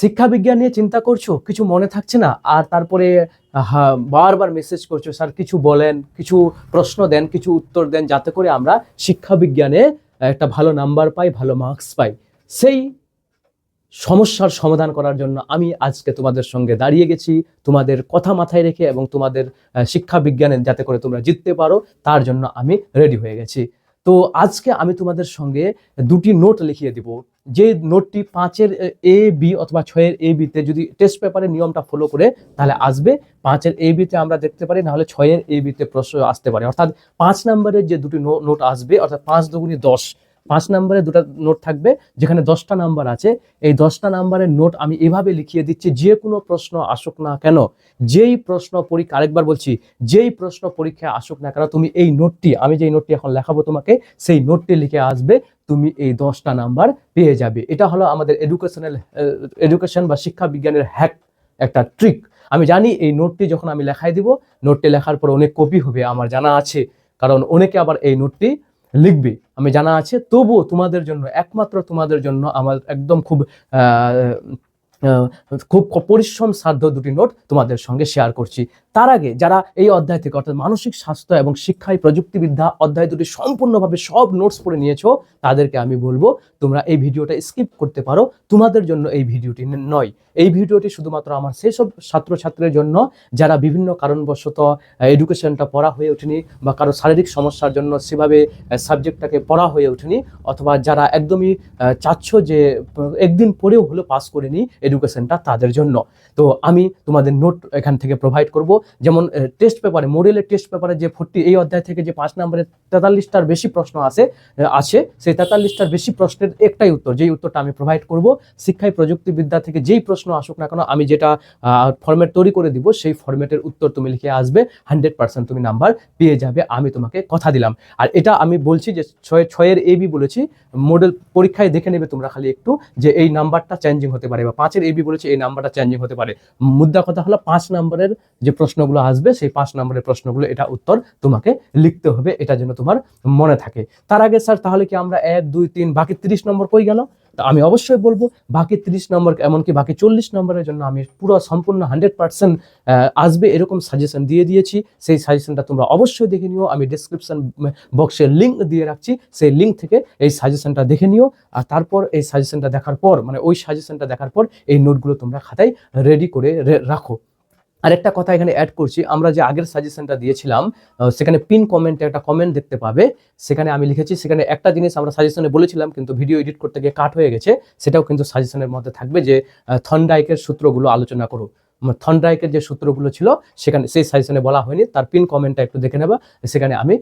শিক্ষা বিজ্ঞান নিয়ে চিন্তা করছ? কিছু মনে থাকছে না? আর তারপরে বারবার মেসেজ করছ, স্যার, কিছু বলেন, কিছু প্রশ্ন দেন, কিছু উত্তর দেন, যাতে করে আমরা শিক্ষা বিজ্ঞানে একটা ভালো নাম্বার পাই, ভালো মার্কস পাই। সেই সমস্যার সমাধান করার জন্য আমি আজকে তোমাদের সঙ্গে দাঁড়িয়ে গেছি, তোমাদের কথা মাথায় রেখে এবং তোমাদের শিক্ষা বিজ্ঞানে যাতে করে তোমরা জিততে পারো, তার জন্য আমি রেডি হয়ে গেছি। তো আজকে আমি তোমাদের সঙ্গে দুটি নোট লিখিয়ে দিব। যে নোটটি পাঁচের এ, বি অথবা ছয়ের এ বিতে যদি টেস্ট পেপারের নিয়মটা ফলো করে, তাহলে আসবে। পাঁচের এ বিতে আমরা দেখতে পারি, নাহলে ছয়ের এ বিতে প্রশ্ন আসতে পারে। অর্থাৎ পাঁচ নম্বরের যে দুটি নোট আসবে, অর্থাৎ পাঁচ দুগুনি দশ, পাঁচ নম্বরে দুটো নোট থাকবে, যেখানে দশটা নাম্বার আছে, এই দশটা নাম্বারের নোট আমি এভাবে লিখিয়ে দিচ্ছি, যে কোনো প্রশ্ন আসুক না কেন, যেই প্রশ্ন পরীক্ষা, আরেকবার বলছি, যেই প্রশ্ন পরীক্ষায় আসুক না কেন, তুমি এই নোটটি, আমি যেই নোটটি এখন লেখাবো তোমাকে, সেই নোটটি লিখে আসবে। তুমি এই দশটা নাম্বার পেয়ে যাবে। এটা হলো আমাদের এডুকেশনাল এডুকেশন বা শিক্ষা বিজ্ঞানের হ্যাক একটা ট্রিক আমি জানি এই নোটটি যখন আমি লেখাই দিব নোটটি লেখার পর অনেক কপি হবে, আমার জানা আছে। কারণ অনেকে আবার এই নোটটি লিখবে। আমি জানা আছে, তবুও তোমাদের জন্য, একমাত্র তোমাদের জন্য আমার একদম খুব খুব পরিশ্রম সাধ্য দুটি নোট তোমাদের সঙ্গে শেয়ার করছি। তার আগে যারা এই অধ্যায় থেকে, অর্থাৎ মানসিক স্বাস্থ্য এবং শিক্ষায় প্রযুক্তিবিদ্যা অধ্যায় দুটি সম্পূর্ণভাবে সব নোটস পড়ে নিয়েছো, তাদেরকে আমি বলব, তোমরা এই ভিডিওটা স্কিপ করতে পারো। তোমাদের জন্য এই ভিডিওটি নয়। এই ভিডিওটি শুধুমাত্র আমার সেই সব ছাত্রছাত্রীর জন্য, যারা বিভিন্ন কারণবশত এডুকেশনটা পড়া হয়ে ওঠেনি বা কারও শারীরিক সমস্যার জন্য সেভাবে সাবজেক্টটাকে পড়া হয়ে ওঠেনি, অথবা যারা একদমই চাচ্ছ যে একদিন পরেও হলো পাস করে নিই এডুকেশনটা তাদের জন্য। তো আমি তোমাদের নোট এখান থেকে প্রোভাইড করব। যেমন টেস্ট পেপারে মডেলের টেস্ট পেপারে যে ফোর্টি এই অধ্যায় থেকে যে পাঁচ নম্বরের তেতাল্লিশটার বেশি প্রশ্ন আসে আছে, সেই তেতাল্লিশটার বেশি প্রশ্নের একটাই উত্তর, যেই উত্তরটা আমি প্রোভাইড করব, শিক্ষায় প্রযুক্তিবিদ্যা থেকে যেই প্রশ্ন আসুক না কেন, আমি যেটা ফরম্যাট তৈরি করে দিব, সেই ফরম্যাটের উত্তর তুমি লিখে আসবে হান্ড্রেড পার্সেন্ট তুমি নাম্বার পেয়ে যাবে, আমি তোমাকে কথা দিলাম। আর এটা আমি বলছি যে ছয়, ছয়ের এ বি বলেছি মডেল পরীক্ষায় দেখে নেবে তোমরা খালি একটু, যে এই নাম্বারটা চেঞ্জিং হতে পারে, বা পাঁচের এ বি বলেছি, এই নাম্বারটা চেঞ্জিং হতে পারে। মুদ্রা কথা হলো পাঁচ নাম্বারের যে প্রশ্নগুলো আসবে, সেই পাঁচ নম্বরের প্রশ্নগুলো এটা উত্তর তোমাকে লিখতে হবে, এটা যেন তোমার মনে থাকে। তার আগে স্যার, তাহলে কি আমরা এক, দুই, তিন, বাকি তিরিশ নম্বর কই গেল? তা আমি অবশ্যই বলব, বাকি তিরিশ নম্বর, এমনকি বাকি চল্লিশ নম্বরের জন্য আমি পুরো সম্পূর্ণ হান্ড্রেড পার্সেন্ট আসবে, এরকম সাজেশন দিয়ে দিয়েছি। সেই সাজেশনটা তোমরা অবশ্যই দেখে নিও, আমি ডিসক্রিপশন বক্সে লিঙ্ক দিয়ে রাখছি, সেই লিঙ্ক থেকে এই সাজেশনটা দেখে নিও। আর তারপর এই সাজেশনটা দেখার পর মানে ওই সাজেশনটা দেখার পর, এই নোটগুলো তোমরা খাতায় রেডি করে রে- রাখো আরেকটা কথা এখানে অ্যাড করছি, আমরা যে আগের সাজেশনটা দিয়েছিলাম সেখানে পিন কমেন্টে একটা কমেন্ট দেখতে পাবে। সেখানে আমি লিখেছি, সেখানে একটা জিনিস আমরা সাজেশনে বলেছিলাম, কিন্তু ভিডিও এডিট করতে গিয়ে কাট হয়ে গেছে। সেটাও কিন্তু সাজেশনের মধ্যে থাকবে যে থন্ডাইকের সূত্রগুলো আলোচনা করো থনডাইকের যে সূত্রগুলো ছিল, সেখানে সেই সাজেশনে বলা হয়নি। তার পিন কমেন্টটা একটু দেখে নেবা। সেখানে আমি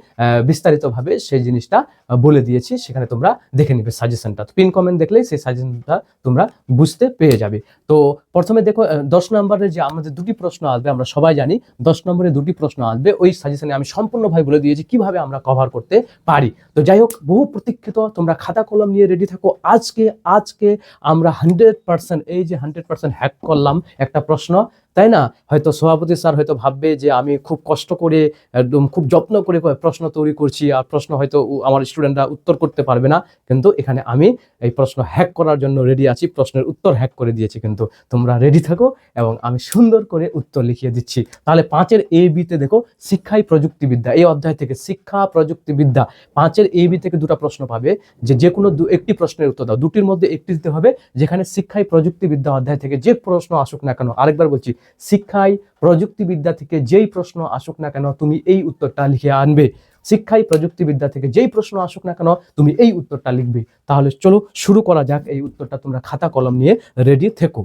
বিস্তারিতভাবে সেই জিনিসটা বলে দিয়েছি। সেখানে তোমরা দেখে নিবে সাজেশনটা পিন কমেন্ট দেখলেই সেই সাজেশনটা তোমরা বুঝতে পেয়ে যাবে। তো প্রথমে দেখো দশ নম্বরের যে আমাদের দুটি প্রশ্ন আসবে, আমরা সবাই জানি, দশ নম্বরে দুটি প্রশ্ন আসবে। ওই সাজেশনে আমি সম্পূর্ণভাবে বলে দিয়েছি, কীভাবে আমরা কভার করতে পারি। তো যাই হোক, বহু প্রতীক্ষিত, তোমরা খাতা কলম নিয়ে রেডি থাকো। আজকে আজকে আমরা হান্ড্রেড পার্সেন্ট এই যে হান্ড্রেড পার্সেন্ট হ্যাক করলাম একটা প্রশ্ন। তাই না? হয়তো সভাপতি স্যার হয়তো ভাববে যে আমি খুব কষ্ট করে, একদম খুব যত্ন করে প্রশ্ন তৈরি করছি আর প্রশ্ন হয়তো আমার স্টুডেন্টরা উত্তর করতে পারবে না। কিন্তু এখানে আমি এই প্রশ্ন হ্যাক করার জন্য রেডি আছি, প্রশ্নের উত্তর হ্যাক করে দিয়েছি। কিন্তু তোমরা রেডি থাকো এবং আমি সুন্দর করে উত্তর লিখিয়ে দিচ্ছি। তাহলে পাঁচের এ বিতে দেখো শিক্ষাই প্রযুক্তিবিদ্যা। এই অধ্যায় থেকে শিক্ষা প্রযুক্তিবিদ্যা, পাঁচের এ বি থেকে দুটো প্রশ্ন পাবে। যে যে কোনো একটি প্রশ্নের উত্তর দাও। দুটির মধ্যে একটি দিতে হবে, যেখানে শিক্ষাই প্রযুক্তিবিদ্যা অধ্যায় থেকে যে প্রশ্ন আসুক না কেন, আরেকবার বলছি শিক্ষায় প্রযুক্তিবিদ্যা থেকে যেই প্রশ্ন আসুক না কেন, তুমি এই উত্তরটা লিখে আনবে। শিক্ষায় প্রযুক্তিবিদ্যা থেকে যেই প্রশ্ন আসুক না কেন, তুমি এই উত্তরটা লিখবে। তাহলে চলো শুরু করা যাক, এই উত্তরটা তোমরা খাতা কলম নিয়ে রেডি থেকো।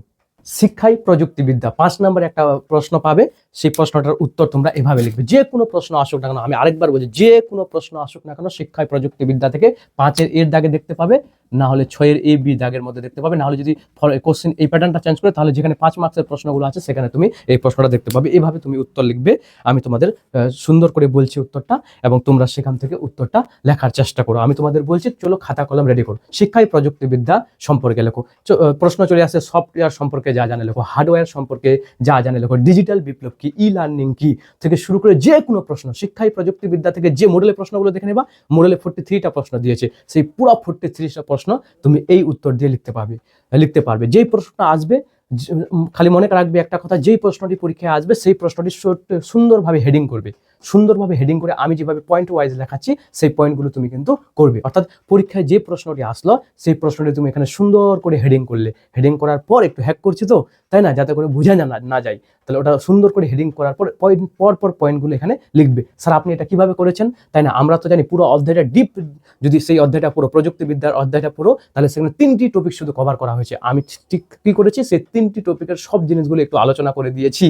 শিক্ষায় প্রযুক্তিবিদ্যা। পাঁচ নম্বর একটা প্রশ্ন পাবে, সেই প্রশ্নটার উত্তর তোমরা এভাবে লিখবে। যে কোনো প্রশ্ন আসুক না কেন, আমি আরেকবার বলছি, যে কোনো প্রশ্ন আসুক না কেন শিক্ষায় প্রযুক্তিবিদ্যা থেকে পাঁচের এর দাগে দেখতে পাবে না হলে ছয়ের এ, বি দাগের মধ্যে দেখতে পাবে না হলে যদি কোশ্চেন এই প্যাটার্নটা চেঞ্জ করে, তাহলে যেখানে পাঁচ মার্কসের প্রশ্নগুলো আছে, সেখানে তুমি এই প্রশ্নটা দেখতে পাবে। এভাবে তুমি উত্তর লিখবে। আমি তোমাদের সুন্দর করে বলছি উত্তরটা এবং তোমরা সেখান থেকে উত্তরটা লেখার চেষ্টা করো। আমি তোমাদের বলছি, চলো খাতা কলম রেডি করো। শিক্ষায় প্রযুক্তিবিদ্যা সম্পর্কে লেখো। প্রশ্ন চলে আসে সফটওয়্যার সম্পর্কে যা জানে লেখো হার্ডওয়্যার সম্পর্কে যা জানে লেখো ডিজিটাল বিপ্লব কি ই লার্নিং কি, থেকে শুরু করে যে কোনো প্রশ্ন শিক্ষাই প্রযুক্তিবিদ্যা থেকে যে মডেলের প্রশ্নগুলো দেখে নেবা মডেলে ফোর্টি থ্রিটা প্রশ্ন দিয়েছে, সেই পুরো ফোর্টি থ্রিটা প্রশ্ন তুমি এই উত্তর দিয়ে লিখতে পারবে লিখতে পারবে। যেই প্রশ্নটা আসবে খালি মনে রাখবে একটা কথা, যেই প্রশ্নটি পরীক্ষায় আসবে, সেই প্রশ্নটি সুন্দরভাবে হেডিং করবে। সুন্দরভাবে হেডিং করে আমি যেভাবে পয়েন্ট ওয়াইজ লেখাচ্ছি, সেই পয়েন্টগুলো তুমি কিন্তু করবে। অর্থাৎ পরীক্ষায় যে প্রশ্নটি আসলো, সেই প্রশ্নটি তুমি এখানে সুন্দর করে হেডিং করলে। হেডিং করার পর একটু হ্যাক করছি তো, তাই না? যাতে করে বোঝা না না যায়। তাহলে ওটা সুন্দর করে হেডিং করার পর পয়েন্ট পর পর পয়েন্টগুলো এখানে লিখবে। স্যার, আপনি এটা কীভাবে করেছেন? তাই না? আমরা তো জানি পুরো অধ্যায়টা ডিপ যদি সেই অধ্যায়টা পুরো প্রযুক্তিবিদ্যার অধ্যায়টা পুরো, তাহলে সেখানে তিনটি টপিক শুধু কভার করা হয়েছে। আমি ঠিক কী করেছি? সেই তিনটি টপিকের সব জিনিসগুলো একটু আলোচনা করে দিয়েছি।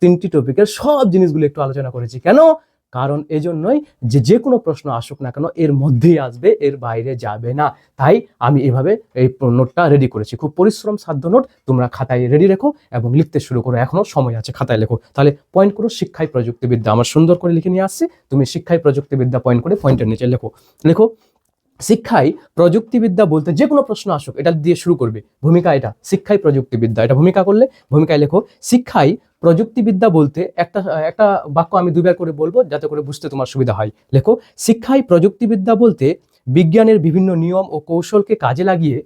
তিনটি টপিকের সব জিনিসগুলো একটু আলোচনা করেছি। কেন? কারণ এজন্যই যে যে কোনো প্রশ্ন আসুক না কেন, এর মধ্যেই আসবে, এর বাইরে যাবে না। তাই আমি এভাবে এই নোটটা রেডি করেছি। খুব পরিশ্রম সাধ্য নোট তোমরা খাতায় রেডি রেখো এবং লিখতে শুরু করো। এখনও সময় আছে খাতায় লেখো। তাহলে পয়েন্ট করো, শিক্ষায় প্রযুক্তিবিদ্যা। আমার সুন্দর করে লিখে নিয়ে আসছি। তুমি শিক্ষায় প্রযুক্তিবিদ্যা পয়েন্ট করে পয়েন্টের নিচে লেখো। লেখো, শিক্ষায় প্রযুক্তিবিদ্যা বলতে যে কোনো প্রশ্ন আসুক, এটা দিয়ে শুরু করবে। ভূমিকা এটা। শিক্ষায় প্রযুক্তিবিদ্যা। এটা ভূমিকা করলে? ভূমিকায় লেখো, শিক্ষায় প্রযুক্তিবিদ্যা বলতে একটা একটা বাক্য আমি দুবার করে বলব যাতে করে বুঝতে তোমার সুবিধা হয়। লেখো, শিক্ষায় প্রযুক্তিবিদ্যা বলতে বিজ্ঞানের বিভিন্ন নিয়ম ও কৌশলকে কাজে লাগিয়ে,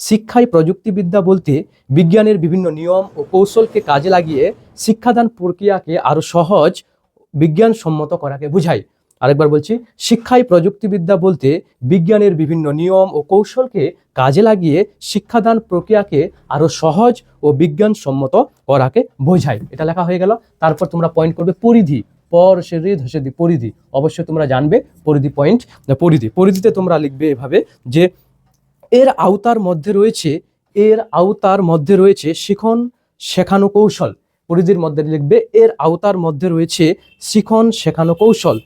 শিক্ষায় প্রযুক্তিবিদ্যা বলতে বিজ্ঞানের বিভিন্ন নিয়ম ও কৌশলকে কাজে লাগিয়ে শিক্ষাদান প্রক্রিয়াকে আরও সহজ, বিজ্ঞানসম্মত করাকে বোঝায়। আরেকবার বলছি শিক্ষায় প্রযুক্তিবিদ্যা বলতে বিজ্ঞানের বিভিন্ন নিয়ম ও কৌশলকে কাজে লাগিয়ে শিক্ষাদান প্রক্রিয়াকে আরও সহজ ও বিজ্ঞানসম্মত করাকে বোঝায়। এটা লেখা হয়ে গেল। তারপর তোমরা পয়েন্ট করবে পরিধি। পর সেরি ধসেদি পরিধি। অবশ্যই তোমরা জানবে পরিধি পয়েন্ট পরিধি। পরিধিতে তোমরা লিখবে এভাবে যে, এর আওতার মধ্যে রয়েছে, এর আওতার মধ্যে রয়েছে শিখন, শেখানো কৌশল। পরিধির মধ্যে লিখবে, এর আওতার মধ্যে রয়েছে শিখন, শেখানো কৌশল।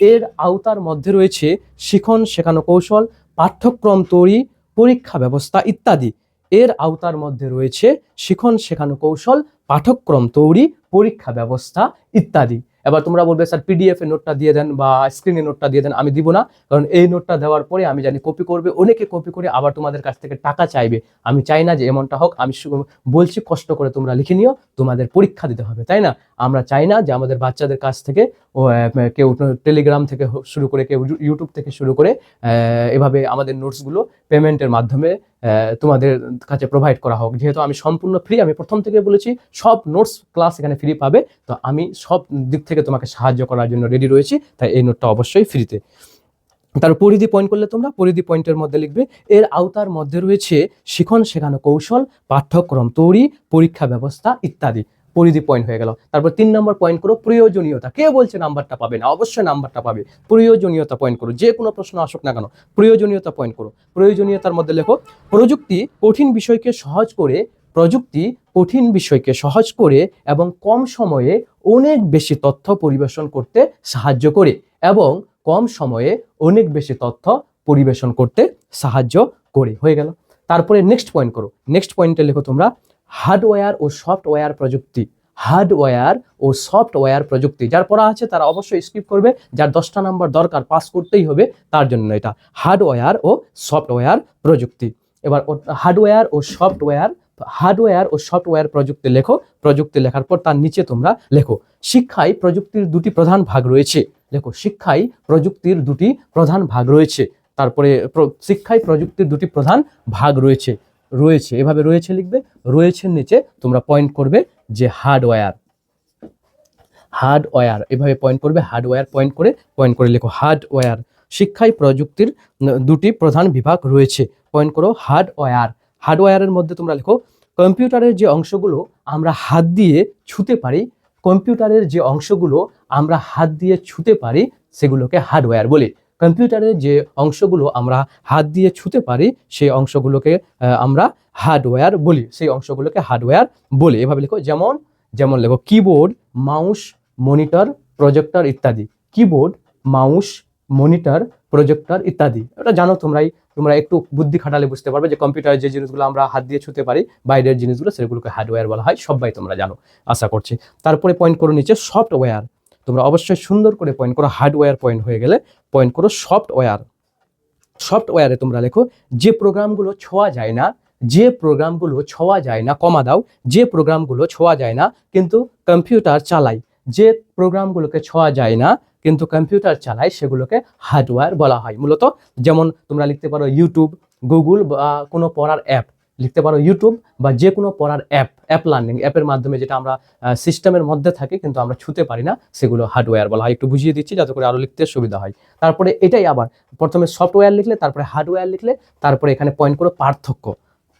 এর আওতার মধ্যে রয়েছে শিখন শেখানো কৌশল, পাঠ্যক্রম তৈরি, পরীক্ষা ব্যবস্থা ইত্যাদি। এর আওতার মধ্যে রয়েছে শিখন শেখানো কৌশল, পাঠ্যক্রম তৈরি, পরীক্ষা ব্যবস্থা ইত্যাদি। এবার তোমরা বলবে, স্যার পিডিএফ এর নোটটা দিয়ে দেন বা স্ক্রিনে নোটটা দিয়ে দেন, আমি দিব না। কারণ এই নোটটা দেওয়ার পরে আমি জানি কপি করবে, অনেকে কপি করে আবার তোমাদের কাছ থেকে টাকা চাইবে। আমি চাই না যে এমনটা হোক, আমি বলছি, কষ্ট করে তোমরা লিখে নিও, তোমাদের পরীক্ষা দিতে হবে, তাই না? আমরা চাই না যে আমাদের বাচ্চাদের কাছ থেকে, ও কেউ টেলিগ্রাম থেকে শুরু করে, কেউ ইউটিউব থেকে শুরু করে এভাবে আমাদের নোটসগুলো পেমেন্টের মাধ্যমে তোমাদের কাছে প্রোভাইড করা হোক। যেহেতু আমি সম্পূর্ণ ফ্রি আমি প্রথম থেকে বলেছি, সব নোটস ক্লাস এখানে ফ্রি পাবে। তো আমি সব দিক থেকে তোমাকে সাহায্য করার জন্য রেডি রয়েছি, তাই এই নোটটা অবশ্যই ফ্রিতে তার পরিধি পয়েন্ট করলে তোমরা, পরিধি পয়েন্টের মধ্যে লিখবে, এর আওতার মধ্যে রয়েছে শিখন শেখানো কৌশল, পাঠ্যক্রম তৈরি, পরীক্ষা ব্যবস্থা ইত্যাদি। পরিধি পয়েন্ট হয়ে গেল। তারপর তিন নম্বর পয়েন্ট করো, প্রয়োজনীয়তা। কে বলছে নাম্বারটা পাবে না? অবশ্যই নাম্বারটা পাবে। প্রয়োজনীয়তা পয়েন্ট করো, যে কোনো প্রশ্ন আসুক না কেন, প্রয়োজনীয়তা পয়েন্ট করো। প্রয়োজনীয়তার মধ্যে লেখো, প্রযুক্তি কঠিন বিষয়কে সহজ করে, প্রযুক্তি কঠিন বিষয়কে সহজ করে এবং কম সময়ে অনেক বেশি তথ্য পরিবেশন করতে সাহায্য করে এবং কম সময়ে অনেক বেশি তথ্য পরিবেশন করতে সাহায্য করে। হয়ে গেল। তারপরে নেক্সট পয়েন্ট করো। নেক্সট পয়েন্টে লেখো তোমরা হার্ডওয়্যার ও সফটওয়্যার প্রযুক্তি। হার্ডওয়্যার ও সফটওয়্যার প্রযুক্তি। যার পড়া আছে তারা অবশ্যই স্কিপ করবে। যার দশটা নাম্বার দরকার পাস করতেই হবে, তার জন্য এটা। হার্ডওয়্যার ও সফটওয়্যার প্রযুক্তি। এবার হার্ডওয়্যার ও সফটওয়্যার, হার্ডওয়্যার ও সফটওয়্যার প্রযুক্তি লেখো। প্রযুক্তি লেখার পর তার নিচে তোমরা লেখো, শিক্ষায় প্রযুক্তির দুটি প্রধান ভাগ রয়েছে। লেখো, শিক্ষায় প্রযুক্তির দুটি প্রধান ভাগ রয়েছে। তারপরে শিক্ষায় প্রযুক্তির দুটি প্রধান ভাগ রয়েছে। রয়েছে। এভাবে রয়েছে লিখবে, রয়েছের নিচে তোমরা পয়েন্ট করবে যে হার্ডওয়্যার হার্ডওয়্যার এভাবে পয়েন্ট করবে হার্ডওয়্যার পয়েন্ট করে পয়েন্ট করে লেখো হার্ডওয়্যার শিক্ষায় প্রযুক্তির দুটি প্রধান বিভাগ রয়েছে। পয়েন্ট করো হার্ডওয়্যার হার্ডওয়্যারের মধ্যে তোমরা লেখো, কম্পিউটারের যে অংশগুলো আমরা হাত দিয়ে ছুতে পারি, কম্পিউটারের যে অংশগুলো আমরা হাত দিয়ে ছুতে পারি, সেগুলোকে হার্ডওয়্যার বলি। কম্পিউটারের যে অংশগুলো আমরা হাত দিয়ে ছুতে পারি, সেই অংশগুলোকে আমরা হার্ডওয়্যার বলি। সেই অংশগুলোকে হার্ডওয়্যার বলি। এভাবে লেখো, যেমন যেমন লেখো, কিবোর্ড, মাউস, মনিটর, প্রজেক্টর ইত্যাদি। কিবোর্ড, মাউস, মনিটর, প্রজেক্টর ইত্যাদি। এটা জানো তোমরাই, তোমরা একটু বুদ্ধি খাটালে বুঝতে পারবে যে কম্পিউটারের যে জিনিসগুলো আমরা হাত দিয়ে ছুতে পারি, বাইরের জিনিসগুলো সেগুলোকে হার্ডওয়্যার বলা হয়, সবাই তোমরা জানো। আশা করছি। তারপরে পয়েন্ট করো নিচে, সফটওয়্যার। তোমরা অবশ্যই সুন্দর করে পয়েন্ট করো হার্ডওয়্যার পয়েন্ট হয়ে গেলে পয়েন্ট করো সফটওয়্যার সফটওয়্যারে তোমরা লেখো, যে প্রোগ্রামগুলো ছোঁয়া যায় না, যে প্রোগ্রামগুলো ছোঁয়া যায় না, কমা দাও, যে প্রোগ্রামগুলো ছোঁয়া যায় না, কিন্তু কম্পিউটার চালায় যে প্রোগ্রামগুলোকে ছোঁয়া যায় না, কিন্তু কম্পিউটার চালায়, সেগুলোকে হার্ডওয়্যার বলা হয়। মূলত যেমন তোমরা লিখতে পারো ইউটিউব গুগল বা কোনো পড়ার অ্যাপ লিখতে পারো ইউটিউব বা যে কোনো পড়ার অ্যাপ অ্যাপ লার্নিং অ্যাপের মাধ্যমে যেটা আমরা সিস্টেমের মধ্যে থাকি কিন্তু আমরা ছুতে পারি না, সেগুলো হার্ডওয়্যার বলা হয়। একটু বুঝিয়ে দিচ্ছি যাতে করে আরও লিখতে সুবিধা হয়। তারপরে এটাই আবার, প্রথমে সফটওয়্যার লিখলে, তারপরে হার্ডওয়্যার লিখলে, তারপরে এখানে পয়েন্ট করো পার্থক্য।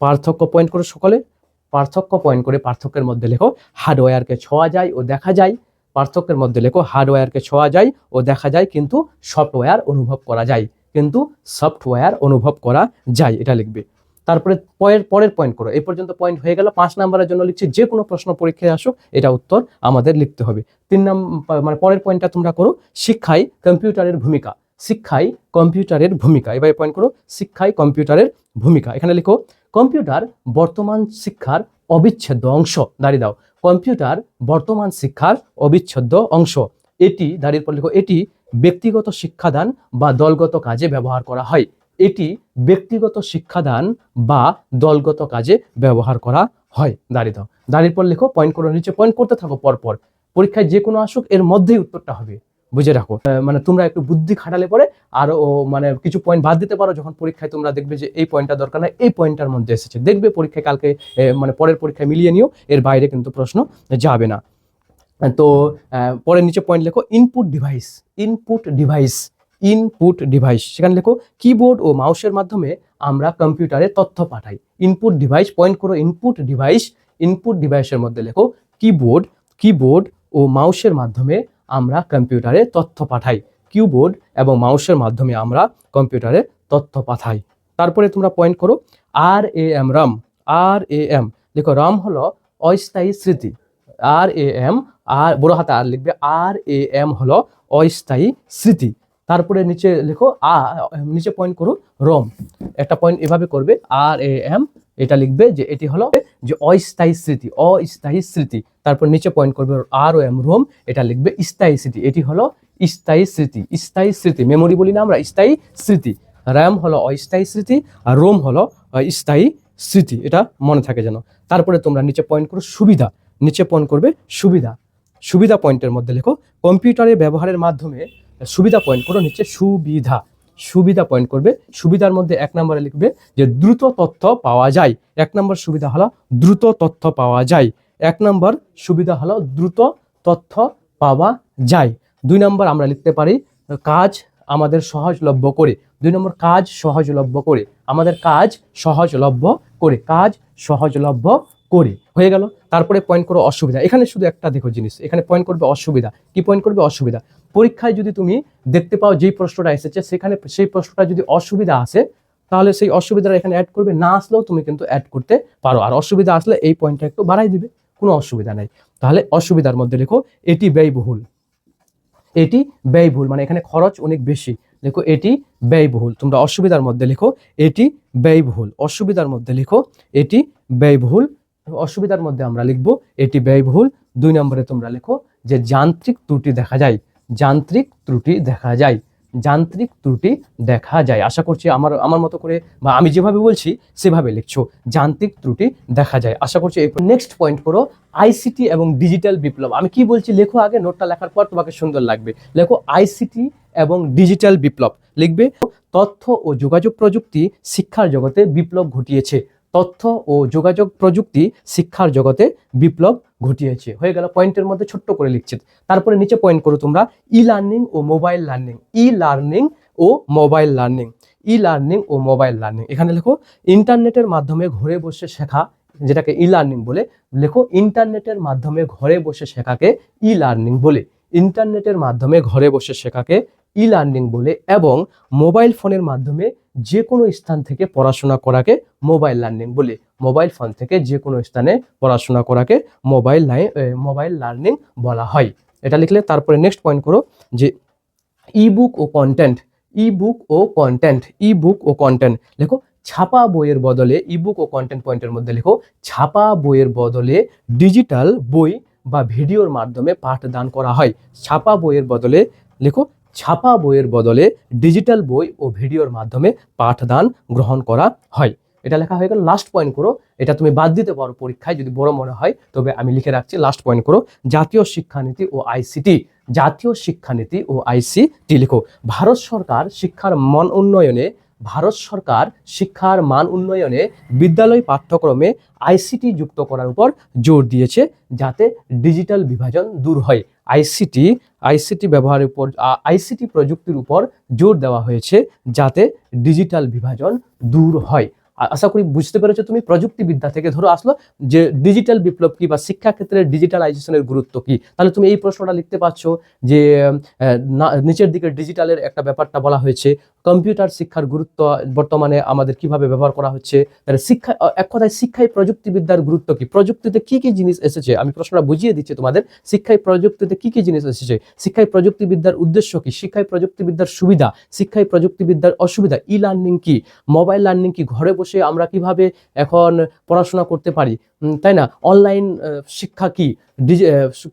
পার্থক্য পয়েন্ট করো সকলে, পার্থক্য পয়েন্ট করে পার্থক্যের মধ্যে লেখো হার্ডওয়্যারকে ছোঁয়া যায় ও দেখা যায়। পার্থক্যের মধ্যে লেখো হার্ডওয়্যারকে ছোঁয়া যায় ও দেখা যায়, কিন্তু সফটওয়্যার অনুভব করা যায়। কিন্তু সফটওয়্যার অনুভব করা যায়, এটা লিখবে। তারপরে পরের পরের পয়েন্ট করো। এই পর্যন্ত পয়েন্ট হয়ে গেল। পাঁচ নাম্বারের জন্য লিখছি, যে কোনো প্রশ্ন পরীক্ষায় আসুক, এটা উত্তর আমাদের লিখতে হবে। তিন নাম্বার মানে পরের পয়েন্টটা তোমরা করো শিক্ষায় কম্পিউটারের ভূমিকা। শিক্ষায় কম্পিউটারের ভূমিকা। এবার পয়েন্ট করো শিক্ষায় কম্পিউটারের ভূমিকা। এখানে লিখো, কম্পিউটার বর্তমান শিক্ষার অবিচ্ছেদ্য অংশ। দাঁড়িয়ে দাও, কম্পিউটার বর্তমান শিক্ষার অবিচ্ছেদ্য অংশ। এটি, দাঁড়িয়ে পর লিখো, এটি ব্যক্তিগত শিক্ষাদান বা দলগত কাজে ব্যবহার করা হয়। এটি ব্যক্তিগত শিক্ষাদান বা দলগত কাজে ব্যবহার করা হয়। দাঁড়িয়ে দাও দাঁড়িয়ে পর লেখো পয়েন্ট করে, নিচে পয়েন্ট করতে থাকো পরপর। পরীক্ষায় যে কোনো আসুক, এর মধ্যেই উত্তরটা হবে। বুঝে রাখো। মানে তোমরা একটু বুদ্ধি খাটালে পরে আরও, ও মানে কিছু পয়েন্ট বাদ দিতে পারো। যখন পরীক্ষায় তোমরা দেখবে যে এই পয়েন্টটা দরকার নাই, এই পয়েন্টটার মধ্যে এসেছে। দেখবে পরীক্ষায় কালকে মানে পরের পরীক্ষায় মিলিয়ে নিও, এর বাইরে কিন্তু প্রশ্ন যাবে না। তো পরে নিচে পয়েন্ট লেখো input device input device input device সেখানে লেখো কিবোর্ড ও মাউসের মাধ্যমে আমরা কম্পিউটারে তথ্য পাঠাই। ইনপুট ডিভাইস পয়েন্ট করো ইনপুট ডিভাইস ইনপুট ডিভাইসের মধ্যে লেখো কিবোর্ড কিবোর্ড ও মাউসের মাধ্যমে আমরা কম্পিউটারে তথ্য পাঠাই। কিবোর্ড এবং মাউসের মাধ্যমে আমরা কম্পিউটারে তথ্য পাঠাই। তারপরে তোমরা পয়েন্ট করো R A M RAM R A M দেখো রাম হলো অস্থায়ী স্মৃতি। আর এ এম আর বড় হাতে আর লিখবে আর এ এম হলো অস্থায়ী স্মৃতি। তারপরে নিচে লেখো আ, নিচে পয়েন্ট করো রোম। একটা পয়েন্ট এভাবে করবে, আর, এ, এম, এটা লিখবে যে এটি হলো যে অস্থায়ী স্মৃতি অস্থায়ী স্মৃতি। তারপর নিচে পয়েন্ট করবে আর ও, এম, রোম, এটা লিখবে স্থায়ী স্মৃতি। এটি হলো স্থায়ী স্মৃতি স্থায়ী স্মৃতি। মেমোরি বলি না আমরা, স্থায়ী স্মৃতি। র্যাম হলো অস্থায়ী স্মৃতি, আর রোম হলো স্থায়ী স্মৃতি। এটা মনে থাকে যেন। তারপরে তোমরা নিচে পয়েন্ট করো সুবিধা। নিচে পয়েন্ট করবে সুবিধা। সুবিধা পয়েন্টের মধ্যে লেখো, কম্পিউটারে ব্যবহারের মাধ্যমে সুবিধা পয়েন্ট করো নিচে সুবিধা। সুবিধা পয়েন্ট করবে, সুবিধার মধ্যে এক নম্বরে লিখবে যে দ্রুত তথ্য পাওয়া যায়। এক নম্বর সুবিধা হলো দ্রুত তথ্য পাওয়া যায়। এক নম্বর সুবিধা হলো দ্রুত তথ্য পাওয়া যায়। দুই নম্বর আমরা লিখতে পারি কাজ আমাদের সহজলভ্য করে। দুই নম্বর কাজ সহজলভ্য করে। আমাদের কাজ সহজলভ্য করে। কাজ সহজলভ্য করে। হয়ে গেল। তারপরে পয়েন্ট করো অসুবিধা। এখানে শুধু একটা দেখো জিনিস। এখানে পয়েন্ট করবে অসুবিধা। কি পয়েন্ট করবে? অসুবিধা। পরীক্ষায় যদি তুমি দেখতে পাও যেই প্রশ্নটা এসেছে, সেখানে সেই প্রশ্নটা যদি অসুবিধা আসে, তাহলে সেই অসুবিধাটা এখানে অ্যাড করবে। না আসলেও তুমি কিন্তু অ্যাড করতে পারো। আর অসুবিধা আসলে এই পয়েন্টটা একটু বাড়াই দিবে। কোনো অসুবিধা নেই। তাহলে অসুবিধার মধ্যে লেখো, এটি ব্যয়বহুল। এটি ব্যয়বহুল। মানে এখানে খরচ অনেক বেশি। লেখো, এটি ব্যয়বহুল। তোমরা অসুবিধার মধ্যে লেখো, এটি ব্যয়বহুল। অসুবিধার মধ্যে লেখো, এটি ব্যয়বহুল। অসুবিধার মধ্যে আমরা লিখব, এটি ব্যয়বহুল। দুই নম্বরে তোমরা লেখো যে যান্ত্রিক ত্রুটি দেখা যায়। যান্ত্রিক ত্রুটি দেখা যায়। যান্ত্রিক ত্রুটি দেখা যায়। আশা করছি আমার আমার মতো করে বা আমি যেভাবে বলছি, সেভাবে লিখছো। যান্ত্রিক ত্রুটি দেখা যায়। আশা করছি নেক্সট পয়েন্ট করো আইসিটি এবং ডিজিটাল বিপ্লব। আমি কি বলছি? লেখো আগে নোটটা লেখার পর তোমাকে সুন্দর লাগবে। লেখো আইসিটি এবং ডিজিটাল বিপ্লব। লিখবে, তথ্য ও যোগাযোগ প্রযুক্তি শিক্ষার জগতে বিপ্লব ঘটিয়েছে। তথ্য ও যোগাযোগ প্রযুক্তি শিক্ষার জগতে বিপ্লব ঘটিয়েছে। হয়ে গেল পয়েন্টের মধ্যে ছোট্ট করে লিখছে। তারপরে নিচে পয়েন্ট করো তোমরা। ই লার্নিং ও মোবাইল লার্নিং ই লার্নিং ও মোবাইল লার্নিং ই লার্নিং ও মোবাইল লার্নিং এখানে লেখো ইন্টারনেটের মাধ্যমে ঘরে বসে শেখা, যেটাকে ই লার্নিং বলে, লেখো ইন্টারনেটের মাধ্যমে ঘরে বসে শেখাকে ই লার্নিং বলে। ইন্টারনেটের মাধ্যমে ঘরে বসে শেখাকে ই লার্নিং বলে এবং মোবাইল ফোনের মাধ্যমে যে কোনো স্থান থেকে পড়াশোনা করাকে মোবাইল লার্নিং বলে। মোবাইল ফোন থেকে যে কোনো স্থানে পড়াশোনা করাকে মোবাইল লাইন মোবাইল লার্নিং বলা হয়। এটা লিখলে তারপরে নেক্সট পয়েন্ট করো যে ইবুক ও কন্টেন্ট ইবুক ও কন্টেন্ট ইবুক ও কন্টেন্ট লেখো, ছাপা বইয়ের বদলে ইবুক ও কন্টেন্ট পয়েন্টের মধ্যে লেখো, ছাপা বইয়ের বদলে ডিজিটাল বই বা ভিডিওর মাধ্যমে পাঠদান করা হয়। ছাপা বইয়ের বদলে লেখো ছাপা বইয়ের বদলে ডিজিটাল বই ও ভিডিওর মাধ্যমে পাঠদান গ্রহণ করা হয়। এটা লেখা হয়ে গেল লাস্ট পয়েন্ট করো। এটা তুমি বাদ দিতে পারো পরীক্ষায়, যদি বড় মনে হয়। তবে আমি লিখে রাখছি লাস্ট পয়েন্ট করো। জাতীয় শিক্ষানীতি ও আইসিটি। জাতীয় শিক্ষানীতি ও আইসিটি লিখো। ভারত সরকার শিক্ষার মান উন্নয়নে, ভারত সরকার শিক্ষার মান উন্নয়নে বিদ্যালয় পাঠ্যক্রমে আইসিটি যুক্ত করার উপর জোর দিয়েছে যাতে ডিজিটাল বিভাজন দূর হয়। আইসিটি আইসিটি ব্যবহারের উপর আইসিটি প্রযুক্তির উপর জোর দেওয়া হয়েছে যাতে ডিজিটাল বিভাজন দূর হয়। আশা করি বুঝতে পেরেছ তুমি, প্রযুক্তিবিদ্যা থেকে ধরো আসলো যে ডিজিটাল বিপ্লব কি বা শিক্ষাক্ষেত্রে ডিজিটালাইজেশনের গুরুত্ব কি? তাহলে তুমি এই প্রশ্নটা লিখতে পারছ যে নিচের দিকে ডিজিটালের একটা ব্যাপারটা বলা হয়েছে কম্পিউটার শিক্ষার গুরুত্ব বর্তমানে আমাদের কীভাবে ব্যবহার করা হচ্ছে শিক্ষা এক কথায় শিক্ষায় প্রযুক্তিবিদ্যার গুরুত্ব কি? প্রযুক্তিতে কি কি জিনিস এসেছে? আমি প্রশ্নটা বুঝিয়ে দিচ্ছি তোমাদের, শিক্ষায় প্রযুক্তিতে কি কি জিনিস এসেছে? শিক্ষায় প্রযুক্তিবিদ্যার উদ্দেশ্য কি? শিক্ষায় প্রযুক্তিবিদ্যার সুবিধা, শিক্ষায় প্রযুক্তিবিদ্যার অসুবিধা ই লার্নিং কি? মোবাইল লার্নিং কি? ঘরে বসে আমরা কীভাবে এখন পড়াশোনা করতে পারি? তাই না? অনলাইন শিক্ষা কি?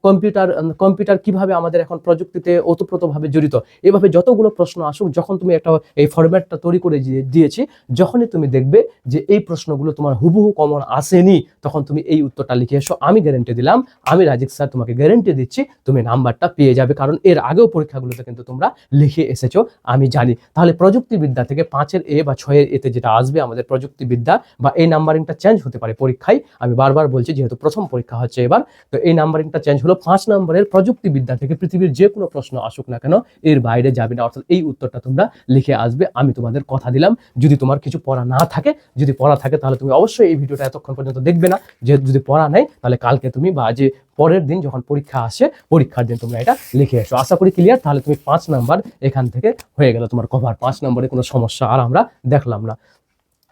কম্পিউটার কম্পিউটার কীভাবে আমাদের এখন প্রযুক্তিতে ওতপ্রোতভাবে জড়িত? এভাবে যতগুলো প্রশ্ন আসুক, যখন তুমি একটা এই ফরম্যাটটা তৈরি করে দিয়ে- দিয়েছি, যখনই তুমি দেখবে যে এই প্রশ্নগুলো তোমার হুবহু কমন আসেনি, তখন তুমি এই উত্তরটা লিখে এসো। আমি গ্যারেন্টি দিলাম, আমি রাজিক স্যার তোমাকে গ্যারেন্টি দিচ্ছি, তুমি নাম্বারটা পেয়ে যাবে। কারণ এর আগেও পরীক্ষাগুলোতে কিন্তু তোমরা লিখে এসেছ, আমি জানি। তাহলে প্রযুক্তিবিদ্যা থেকে পাঁচের এ বা ছয়ের এতে যেটা আসবে, আমাদের প্রযুক্তিবিদ্যা বা এই নাম্বারিংটা চেঞ্জ হতে পারে পরীক্ষায়। আমি বারবার বলছি, যেহেতু প্রথম পরীক্ষা হচ্ছে এবার, তো এই নাম্বারিংটা চেঞ্জ হলো। পাঁচ নম্বরের প্রযুক্তিবিদ্যা থেকে পৃথিবীর যে কোনো প্রশ্ন আসুক না কেন, এর বাইরে যাবে না। অর্থাৎ এই উত্তরটা তোমরা লিখে আসবে, আমি তোমাদের কথা দিলাম। যদি তোমার কিছু পড়া না থাকে, যদি পড়া থাকে তাহলে তুমি অবশ্যই এই ভিডিওটা এতক্ষণ পর্যন্ত দেখবে না। যে যদি পড়া নেই, তাহলে কালকে তুমি বা যে পরের দিন যখন পরীক্ষা আসে, পরীক্ষার দিন তোমরা এটা লিখে এসো। আশা করি ক্লিয়ার তাহলে তুমি পাঁচ নাম্বার এখান থেকে হয়ে গেল তোমার কভার পাঁচ নম্বরে কোনো সমস্যা আর আমরা দেখলাম না।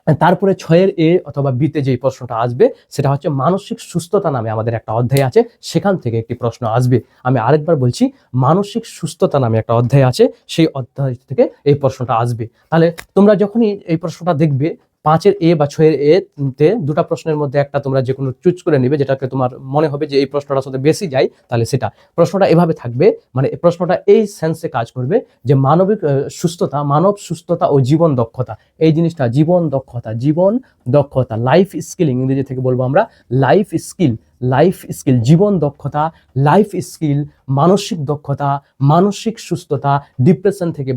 তারপরে ছয়ের এ অথবা বিতে যে প্রশ্নটা আসবে, সেটা হচ্ছে মানসিক সুস্থতা নামে আমাদের একটা অধ্যায় আছে, সেখান থেকে একটি প্রশ্ন আসবে। আমি আরেকবার বলছি, মানসিক সুস্থতা নামে একটা অধ্যায় আছে, সেই অধ্যায় থেকে এই প্রশ্নটা আসবে। তাহলে তোমরা যখনই এই প্রশ্নটা দেখবে পাঁচের এ বা ছয়ের এ তে দুটা প্রশ্নের মধ্যে একটা তোমরা যে কোনো চুজ করে নেবে, যেটাকে তোমার মনে হবে যে এই প্রশ্নটা সাথে বেশি যায়, তাহলে সেটা। প্রশ্নটা এভাবে থাকবে মানে প্রশ্নটা এই সেন্সে কাজ করবে যে মানবিক সুস্থতা, মানব সুস্থতা ও জীবন দক্ষতা। এই জিনিসটা জীবন দক্ষতা জীবন দক্ষতা লাইফ স্কিল ইংরেজি থেকে বলব আমরা লাইফ স্কিল লাইফ স্কিল জীবন দক্ষতা লাইফ স্কিল মানসিক দক্ষতা, মানসিক সুস্থতা ডিপ্রেশন থেকে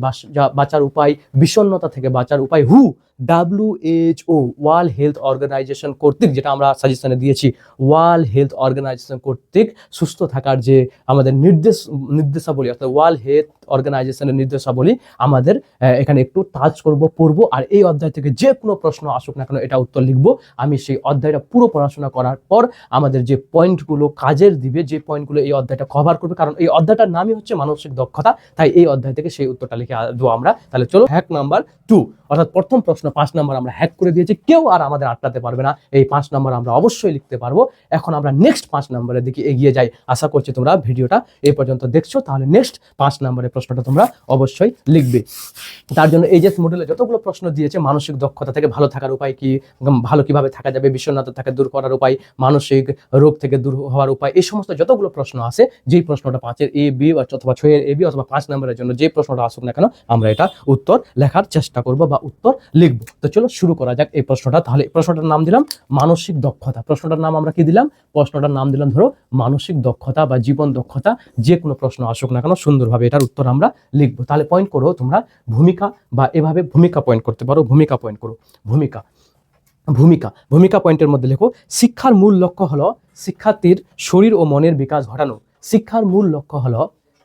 বাঁচার উপায়, বিষণ্ণতা থেকে বাঁচার উপায় হু ডাব্লিউএইচও ওয়ার্ল্ড হেলথ অর্গানাইজেশন কর্তৃক, যেটা আমরা সাজেশনে দিয়েছি ওয়ার্ল্ড হেলথ অর্গানাইজেশন কর্তৃক সুস্থ থাকার যে আমাদের নির্দেশ, নির্দেশাবলী, অর্থাৎ ওয়ার্ল্ড হেলথ অর্গানাইজেশনের নির্দেশাবলী আমাদের এখানে একটু টাচ করব, পড়ব, আর এই অধ্যায় থেকে যে কোনো প্রশ্ন আসুক না কেন এটা উত্তর লিখব। আমি সেই অধ্যায়টা পুরো পড়াশোনা করার পর আমাদের যে পয়েন্টগুলো কাজের দিবে, যে পয়েন্টগুলো এই অধ্যায়টা কভার করবে, কারণ এই অধ্যায়টার নামই হচ্ছে মানসিক দক্ষতা, তাই এই অধ্যায় থেকে সেই উত্তরটা লিখে দেবো আমরা। তাহলে চলো হ্যাক নাম্বার টু অর্থাৎ প্রথম প্রশ্ন, পাঁচ নাম্বার আমরা হ্যাক করে দিয়েছি, কেউ আর আমাদের আটকাতে পারবে না। এই পাঁচ নাম্বার আমরা অবশ্যই লিখতে পারব। এখন আমরা নেক্সট পাঁচ নাম্বারের দিকে এগিয়ে যাই। আশা করছি তোমরা ভিডিওটা এই পর্যন্ত দেখছ, তাহলে নেক্সট পাঁচ নাম্বারের প্রশ্নটা তোমরা অবশ্যই লিখবে। তার জন্য এই যে মডেলে যতগুলো প্রশ্ন দিয়েছে, মানসিক দক্ষতা থেকে ভালো থাকার উপায় কি, ভালো কীভাবে থাকা যাবে, বিষণ্ণতা থেকে দূর করার উপায়, মানসিক রোগ থেকে দূর হওয়ার উপায়, এই সমস্ত যতগুলো প্রশ্ন আছে, যেই প্রশ্নটা পাঁচের এ বি অথবা ছয়ের এ বি অথবা পাঁচ নম্বরের জন্য যে প্রশ্নটা আসুক না কেন, আমরা এটা উত্তর লেখার চেষ্টা করব বা উত্তর লিখব। তো চলো শুরু করা যাক এই প্রশ্নটা। তাহলে প্রশ্নটার নাম দিলাম মানসিক দক্ষতা। প্রশ্নটার নাম আমরা কি দিলাম? প্রশ্নটার নাম দিলাম ধরো মানসিক দক্ষতা বা জীবন দক্ষতা। যে কোনো প্রশ্ন আসুক না কেন, সুন্দরভাবে এটার উত্তর আমরা লিখব। তাহলে পয়েন্ট করো তোমরা ভূমিকা বা এভাবে ভূমিকা পয়েন্ট করতে পারো, ভূমিকা পয়েন্ট করো। ভূমিকা ভূমিকা ভূমিকা পয়েন্টের মধ্যে লেখো, শিক্ষার মূল লক্ষ্য হলো শিক্ষার্থীর শরীর ও মনের বিকাশ ঘটানো। শিক্ষার মূল লক্ষ্য হলো,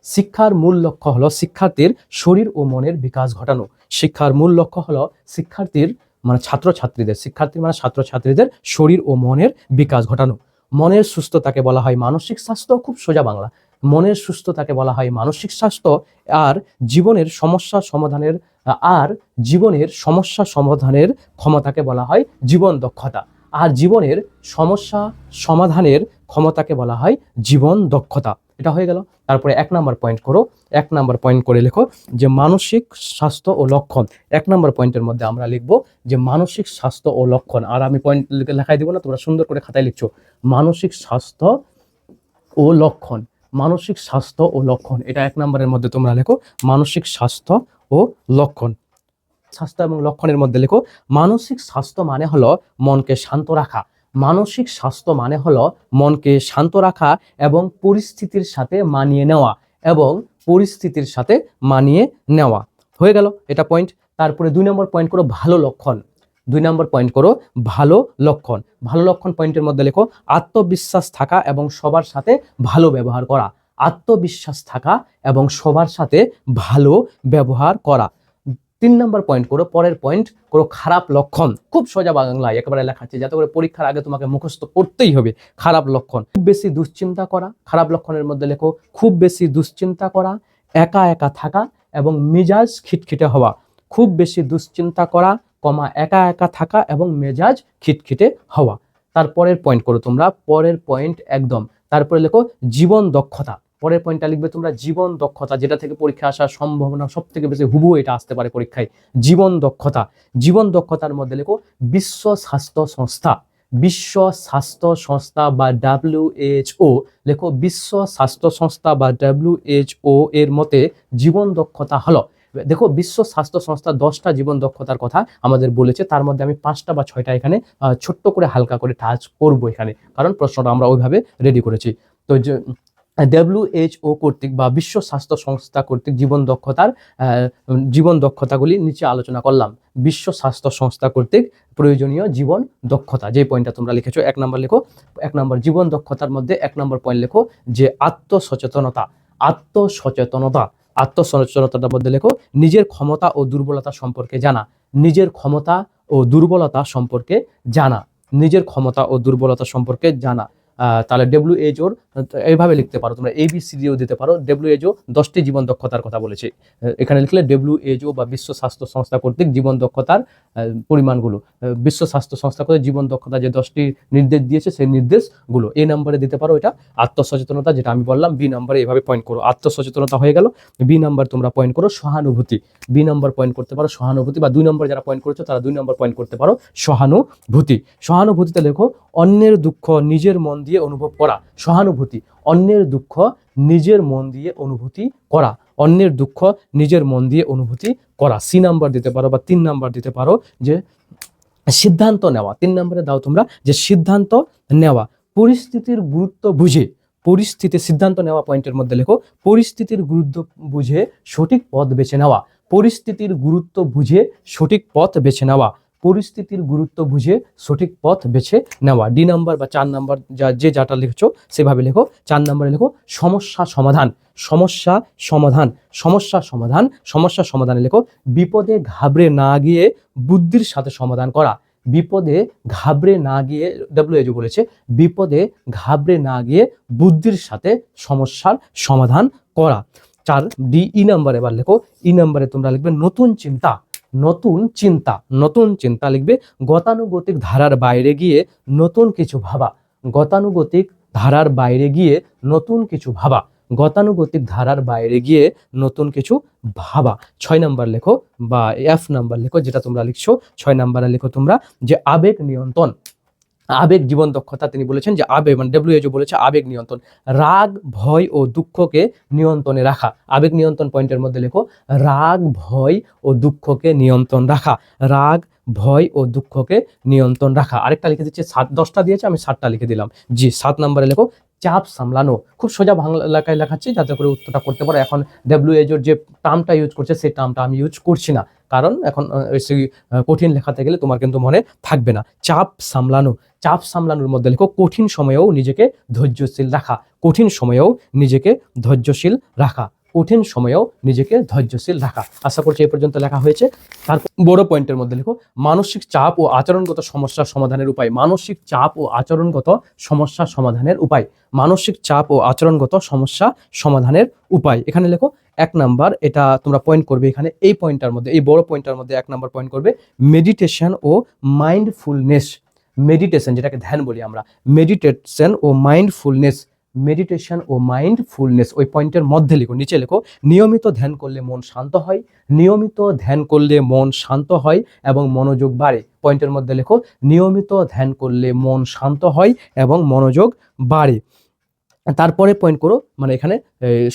শিক্ষার মূল লক্ষ্য হলো শিক্ষার্থীর শরীর ও মনের বিকাশ ঘটানো। শিক্ষার মূল লক্ষ্য হলো শিক্ষার্থীর মানে ছাত্রছাত্রীদের শিক্ষার্থী মানে ছাত্রছাত্রীদের শরীর ও মনের বিকাশ ঘটানো। মনের সুস্থতাকে বলা হয় মানসিক স্বাস্থ্য, খুব সোজা বাংলা। মনের সুস্থতাকে বলা হয় মানসিক স্বাস্থ্য, আর জীবনের সমস্যা সমাধানের, আর জীবনের সমস্যা সমাধানের ক্ষমতাকে বলা হয় জীবন দক্ষতা। আর জীবনের সমস্যা সমাধানের ক্ষমতাকে বলা হয় জীবন দক্ষতা। এটা হয়ে গেল। তারপরে এক নাম্বার পয়েন্ট করো। এক নাম্বার পয়েন্ট করে লেখো যে মানসিক স্বাস্থ্য ও লক্ষণ। এক নাম্বার পয়েন্টের মধ্যে আমরা লিখব যে মানসিক স্বাস্থ্য ও লক্ষণ। আর আমি পয়েন্ট লেখাই দিব না, তোমরা সুন্দর করে খাতায় লিখছো। মানসিক স্বাস্থ্য ও লক্ষণ। মানসিক স্বাস্থ্য ও লক্ষণ। এটা এক নম্বরের মধ্যে তোমরা লেখো, মানসিক স্বাস্থ্য ও লক্ষণ। স্বাস্থ্য এবং লক্ষণের মধ্যে লেখো, মানসিক স্বাস্থ্য মানে হলো মনকে শান্ত রাখা। মানসিক স্বাস্থ্য মানে হলো মনকে শান্ত রাখা এবং পরিস্থিতির সাথে মানিয়ে নেওয়া এবং পরিস্থিতির সাথে মানিয়ে নেওয়া। হয়ে গেল এটা পয়েন্ট তারপরে দুই নম্বর পয়েন্ট করো ভালো লক্ষণ। দুই নম্বর পয়েন্ট করো, ভালো লক্ষণ। ভালো লক্ষণ পয়েন্টের মধ্যে লেখো, আত্মবিশ্বাস থাকা এবং সবার সাথে ভালো ব্যবহার করা। আত্মবিশ্বাস থাকা এবং সবার সাথে ভালো ব্যবহার করা। তিন নম্বর পয়েন্ট করো, পরের পয়েন্ট করো, খারাপ লক্ষণ। খুব সোজা বাংলায় একেবারে লেখা আছে যাতে করে পরীক্ষার আগে তোমাকে মুখস্থ করতেই হবে, খারাপ লক্ষণ। খুব বেশি দুশ্চিন্তা করা, খারাপ লক্ষণের মধ্যে লেখো, খুব বেশি দুশ্চিন্তা করা, একা একা থাকা এবং মেজাজ খিটখিটে হওয়া। খুব বেশি দুশ্চিন্তা করা কমা একা একা থাকা এবং মেজাজ খিটখিটে হওয়া। তারপরের পয়েন্ট করো তোমরা, পরের পয়েন্ট একদম। তারপরে লেখো জীবন দক্ষতা। পরের পয়েন্টটা লিখবে তোমরা জীবন দক্ষতা, যেটা থেকে পরীক্ষা আসার সম্ভাবনা সব থেকে বেশি হুবু এটা আসতে পারে পরীক্ষায়। জীবন দক্ষতা। জীবন দক্ষতার মধ্যে লেখো বিশ্ব স্বাস্থ্য সংস্থা। বিশ্ব স্বাস্থ্য সংস্থা বা ডাব্লিউএইচও লেখো বিশ্ব স্বাস্থ্য সংস্থা বা ডাব্লিউএইচও এর মতে জীবন দক্ষতা হলো। দেখো, বিশ্ব স্বাস্থ্য সংস্থা দশটা জীবন দক্ষতার কথা আমাদের বলেছে। তার মধ্যে আমি পাঁচটা বা ছয়টা এখানে ছোট্ট করে হালকা করে টাচ করব এখানে। কারণ প্রশ্নটা আমরা ওইভাবে রেডি করেছি। তো যে ডাব্লিউএইচও কর্তৃক বা বিশ্ব স্বাস্থ্য সংস্থা কর্তৃক জীবন দক্ষতার জীবন দক্ষতাগুলি নিচে আলোচনা করলাম। বিশ্ব স্বাস্থ্য সংস্থা কর্তৃক প্রয়োজনীয় জীবন দক্ষতা। যে পয়েন্টটা তোমরা লিখেছো, এক নম্বর লেখো, এক নম্বর জীবন দক্ষতার মধ্যে এক নম্বর পয়েন্ট লেখো, যে আত্মসচেতনতা। আত্মসচেতনতা। আত্মসচেতনতার মধ্যে লেখো, নিজের ক্ষমতা ও দুর্বলতা সম্পর্কে জানা। নিজের ক্ষমতা ও দুর্বলতা সম্পর্কে জানা। নিজের ক্ষমতা ও দুর্বলতা সম্পর্কে জানা। তাহলে ডব্লিউএইচওর এইভাবে লিখতে পারো, তোমরা এ বি সি এবিসিডিও দিতে পারো। ডব্লিউএইচও দশটি জীবন দক্ষতার কথা বলেছে। এখানে লিখলে ডব্লিউএইচও বা বিশ্ব স্বাস্থ্য সংস্থা কর্তৃক জীবন দক্ষতার পরিমাণগুলো। বিশ্ব স্বাস্থ্য সংস্থা কর্তৃক জীবন দক্ষতা যে দশটি নির্দেশ দিয়েছে, সেই নির্দেশগুলো এ নম্বরে দিতে পারো এটা। আত্মসচেতনতা, যেটা আমি বললাম বি নম্বরে এভাবে পয়েন্ট করো। আত্মসচেতনতা হয়ে গেল। বি নাম্বার তোমরা পয়েন্ট করো সহানুভূতি। বি নম্বর পয়েন্ট করতে পারো সহানুভূতি বা দুই নম্বর যারা পয়েন্ট করেছ, তারা দুই নম্বর পয়েন্ট করতে পারো সহানুভূতি। সহানুভূতিতে লেখো, অন্যের দুঃখ নিজের মন দিয়ে অনুভব করা। সহানুভূতি। অন্যের দুঃখ নিজের মন দিয়ে অনুভূতি করা। অন্যের দুঃখ নিজের মন দিয়ে অনুভূতি করা। সি নাম্বার দিতে পারো বা তিন নাম্বার দিতে পারো যে সিদ্ধান্ত নেওয়া। তিন নম্বরে দাও তোমরা যে সিদ্ধান্ত নেওয়া। পরিস্থিতির গুরুত্ব বুঝে। পরিস্থিতি সিদ্ধান্ত নেওয়া পয়েন্টের মধ্যে লেখো। পরিস্থিতির গুরুত্ব বুঝে সঠিক পথ বেছে নেওয়া। পরিস্থিতির গুরুত্ব বুঝে সঠিক পথ বেছে নেওয়া। পরিস্থিতির গুরুত্ব বুঝে সঠিক পথ বেছে নেওয়া। ডি নাম্বার বা চার নাম্বার যা, যে যাটা লিখছো, সেভাবে লেখো। চার নাম্বারে লেখো, সমস্যা সমাধান। সমস্যা সমাধান। সমস্যা সমাধান। সমস্যা সমাধানে লেখো, বিপদে ঘাবড়ে না গিয়ে বুদ্ধির সাথে সমাধান করা। বিপদে ঘাবড়ে না গিয়ে ডব্লিউএইচও বলেছে, বিপদে ঘাবড়ে না গিয়ে বুদ্ধির সাথে সমস্যার সমাধান করা। চার ডি ই নাম্বার এবার লেখো ই নাম্বারে তোমরা লিখবে, নতুন চিন্তা। নতুন চিন্তা নতুন চিন্তা লিখবে, গতানুগতিক ধারার বাইরে গিয়ে নতুন কিছু ভাবা। গতানুগতিক ধারার বাইরে গিয়ে নতুন কিছু ভাবা। গতানুগতিক ধারার বাইরে গিয়ে নতুন কিছু ভাবা। ছয় নাম্বার লেখো বা এফ নাম্বার লেখো যেটা তোমরা লিখছো। ছয় নাম্বারে লেখো তোমরা যে আবেগ নিয়ন্ত্রণ। আবেগ জীবন দক্ষতা তিনি বলেছেন যে আবেগ মানে ডব্লিউএইচও বলেছে আবেগ নিয়ন্ত্রণ। রাগ, ভয় ও দুঃখকে নিয়ন্ত্রণে রাখা। আবেগ নিয়ন্ত্রণ পয়েন্টের মধ্যে লেখো, রাগ, ভয় ও দুঃখকে নিয়ন্ত্রণ রাখা। রাগ, ভয় ও দুঃখকে নিয়ন্ত্রণ রাখা। আরেকটা লিখে দিচ্ছে, সাত, দশটা দিয়েছে, আমি সাতটা লিখে দিলাম। জি, সাত নম্বরে লেখো, চাপ সামলানো। খুব সোজা বাংলা এলাকায় লেখাচ্ছি, যাতে করে উত্তরটা করতে পারো। এখন ডাব্লিউএইচওর যে টার্মটা ইউজ করছে, সেই টার্মটা আমি ইউজ করছি না। কারণ এখন সেই কঠিন লেখাতে গেলে তোমার কিন্তু মনে থাকবে না। চাপ সামলানো। চাপ সামলানোর মধ্যে লেখো, কঠিন সময়েও নিজেকে ধৈর্যশীল রাখা, কঠিন সময়েও নিজেকে ধৈর্যশীল রাখা, কঠিন সময়েও নিজেকে ধৈর্যশীল রাখা। আশা করছি এই পর্যন্ত লেখা হয়েছে। তারপর বড় পয়েন্টের মধ্যে লেখো, মানসিক চাপ ও আচরণগত সমস্যার সমাধানের উপায়। মানসিক চাপ ও আচরণগত সমস্যা সমাধানের উপায়। মানসিক চাপ ও আচরণগত সমস্যা সমাধানের উপায়। এখানে লেখো, এক নাম্বার, এটা তোমরা পয়েন্ট করবে এখানে, এই পয়েন্টটার মধ্যে, এই বড় পয়েন্টটার মধ্যে এক নাম্বার পয়েন্ট করবে মেডিটেশন ও মাইন্ডফুলনেস মেডিটেশন যেটাকে ধ্যান বলি আমরা মেডিটেশন ও মাইন্ডফুলনেস মেডিটেশন ও মাইন্ডফুলনেস ওই পয়েন্টের মধ্যে লিখো, নিচে লেখো, নিয়মিত ধ্যান করলে মন শান্ত হয়, নিয়মিত ধ্যান করলে মন শান্ত হয় এবং মনোযোগ বাড়ে। পয়েন্টের মধ্যে লেখো, নিয়মিত ধ্যান করলে মন শান্ত হয় এবং মনোযোগ বাড়ে। তারপরে পয়েন্ট করো মানে এখানে